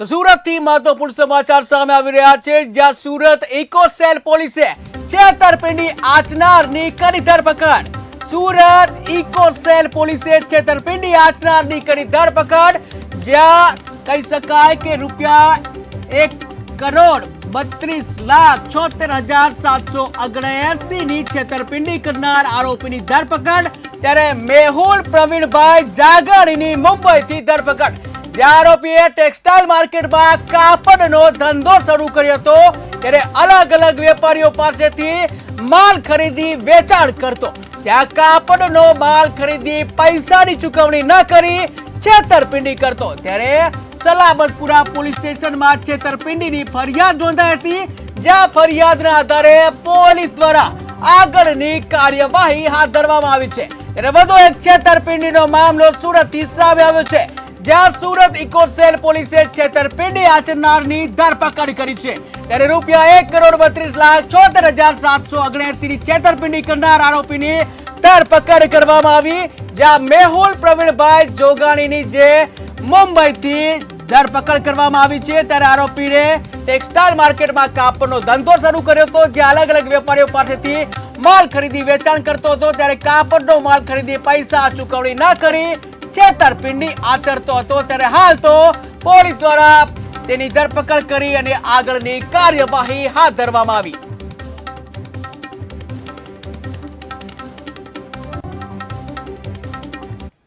તો સુરતથી મહત્વપૂર્ણ સમાચાર સામે આવી રહ્યા છે. જ્યાં સુરત ઇકોસેલ પોલીસે છેતરપિંડી આચનારની કરી ધરપકડ. સુરત ઇકોસેલ પોલીસે છેતરપિંડી આચનારની કરી ધરપકડ. જ્યાં કહી શકાય કે રૂપિયા એક કરોડ બત્રીસ લાખ છોતેર હજાર સાતસો ઓગણએસી ની છેતરપિંડી કરનાર આરોપીની ધરપકડ ત્યારે મેહુલ પ્રવીણભાઈ જાગણીની મુંબઈથી ધરપકડ. જે આરોપીએ ટેક્સટાઇલ માર્કેટમાં કાપડનો ધંધો શરૂ કર્યો હતો, ત્યારે અલગ અલગ વેપારીઓ પાસેથી માલ ખરીદી વેચાણ કરતો. જ્યાં કાપડનો માલ ખરીદી પૈસાની ચૂકવણી ન કરી છેતરપિંડી કરતો. ત્યારે સલાબતપુરા પોલીસ સ્ટેશનમાં છેતરપિંડીની ફરિયાદ નોંધાઈ હતી, જ્યાં ફરિયાદના આધારે પોલીસ દ્વારા આગળની કાર્યવાહી હાથ ધરવામાં આવી છે. ત્યારે વધુ એક છેતરપિંડીનો મામલો સુરતથી સામે આવ્યો છે. જ્યાં સુરત ઇકોસેલ પોલીસે છેતરપિંડી આચરનારની ધરપકડ કરી છે. ત્યારે રૂપિયા એક કરોડ બત્રીસ લાખ છોતેર હજાર સાતસો ઓગણએસી ની છેતરપિંડી કરનાર આરોપીની ધરપકડ કરવામાં આવી, જ્યાં મેહુલ પ્રવીણભાઈ જોગાણીની જે મુંબઈથી ધરપકડ કરવામાં આવી છે. ત્યારે આરોપીને ટેક્સટાઇલ માર્કેટમાં કાપડનો ધંધો શરૂ કર્યો હતો જે અલગ અલગ વેપારીઓ પાસેથી માલ ખરીદી વેચાણ કરતો હતો. ત્યારે કાપડનો માલ ખરીદી પૈસા ચૂકવણી ન કરી છેતરપિંડી આચરતો હતો ત્યારે હાલ તો પોલીસ દ્વારા તેની ધરપકડ કરી અને આગળની કાર્યવાહી હાથ ધરવામાં આવી.